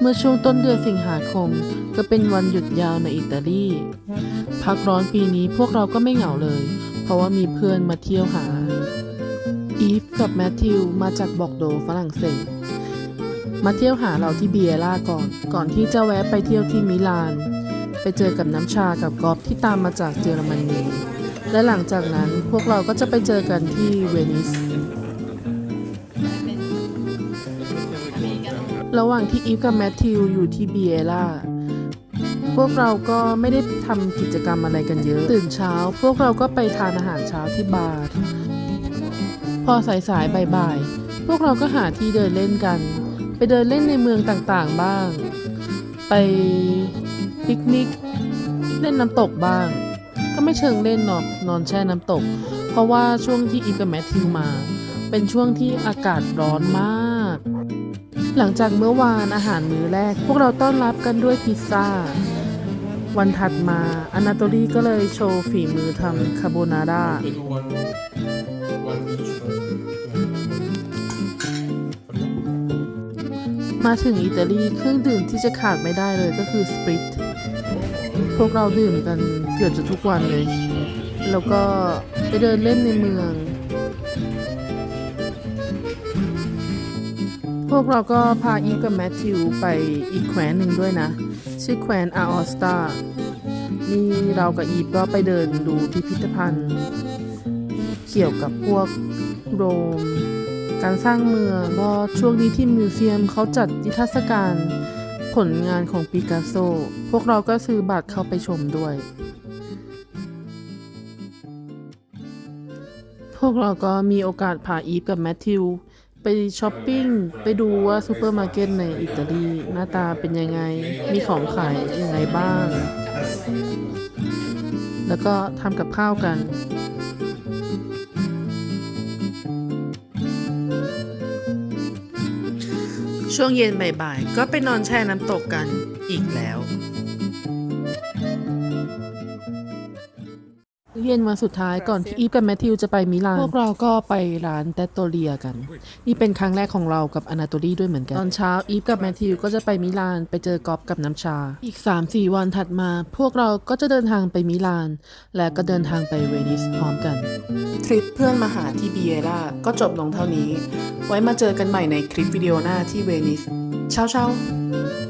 เมื่อช่วงต้นเดือนสิงหาคม ก็เป็นวันหยุดยาวในอิตาลี พักร้อนปีนี้พวกเราก็ไม่เหงาเลย เพราะว่ามีเพื่อนมาเที่ยวหา อีฟกับแมทธิวมาจากบอกโดฝรั่งเศส มาเที่ยวหาเราที่เบียร่าก่อน ก่อนที่จะแวะไปเที่ยวที่มิลาน ไปเจอกับน้ำชากับกอฟที่ตามมาจากเยอรมนี และหลังจากนั้นพวกเราก็จะไปเจอกันที่เวนิส ระหว่างที่อีฟกับแมทธิวอยู่ที่เบียร่าพวกเราก็ไม่ได้ทำกิจกรรมอะไรกันเยอะ ตื่นเช้า พวกเราก็ไปทานอาหารเช้าที่บาร์พอสายๆบ่ายๆพวกเราก็หาที่เดินเล่นกัน ไปเดินเล่นในเมืองต่างๆบ้าง ไปปิกนิก เล่นน้ำตกบ้าง ก็ไม่เชิงเล่นหรอกนอนแช่น้ำตก เพราะว่าช่วงที่อีฟกับแมทธิวมา เป็นช่วงที่อากาศร้อนมาก หลังจากเมื่อวานอาหารมื้อแรก พวกเราต้อนรับกันด้วยพิซซ่า วันถัดมาอนาโตลีก็เลยโชว์ฝีมือทำคาโบนาร่า มาถึงอิตาลีเครื่องดื่มที่จะขาดไม่ได้เลยก็คือสปริตพวกเราดื่มกันเกือบจะทุกวันเลย แล้วก็ไปเดินเล่นในเมือง วกเราก็พาอีฟกับแมทธิวไปอีกแคว้นหนึ่งด้วยนะ ชื่อแคว้นอาออสตานี่เรากับอีฟก็ไปเดินดูพิพิธภัณฑ์ เกี่ยวกับพวกโรม การสร้างเมืองก็ช่วงนี้ที่มิวเซียมเขาจัดนิทรรศการผลงานของปิกัสโซ พวกเราก็ซื้อบัตรเข้าไปชมด้วย พวกเราก็มีโอกาสพาอีฟกับแมทธิว ไปช้อปปิ้ง ไปดูว่าซูเปอร์มาร์เก็ตในอิตาลีหน้าตาเป็นยังไง มีของขายยังไงบ้าง แล้วก็ทำกับข้าวกันช่วงเย็นบ่ายๆ ก็ไปนอนแช่น้ำตกกันอีกแล้ว เย็นวันสุดท้ายก่อนที่อีฟกับแมทธิวจะไปมิลานพวกเราก็ไปร้านแตตโตเลียกัน นี่เป็นครั้งแรกของเรากับอนาโตลีด้วยเหมือนกัน ตอนเช้าอีฟกับแมทธิวก็จะไปมิลานไปเจอกอฟกับน้ำชา อีก 3-4 วันถัดมา พวกเราก็จะเดินทางไปมิลาน และก็เดินทางไปเวนิสพร้อมกัน ทริปเพื่อนมาหาที่เบียร่าก็จบลงเท่านี้ ไว้มาเจอกันใหม่ในคลิปวิดีโอหน้าที่เวนิสเช้าๆ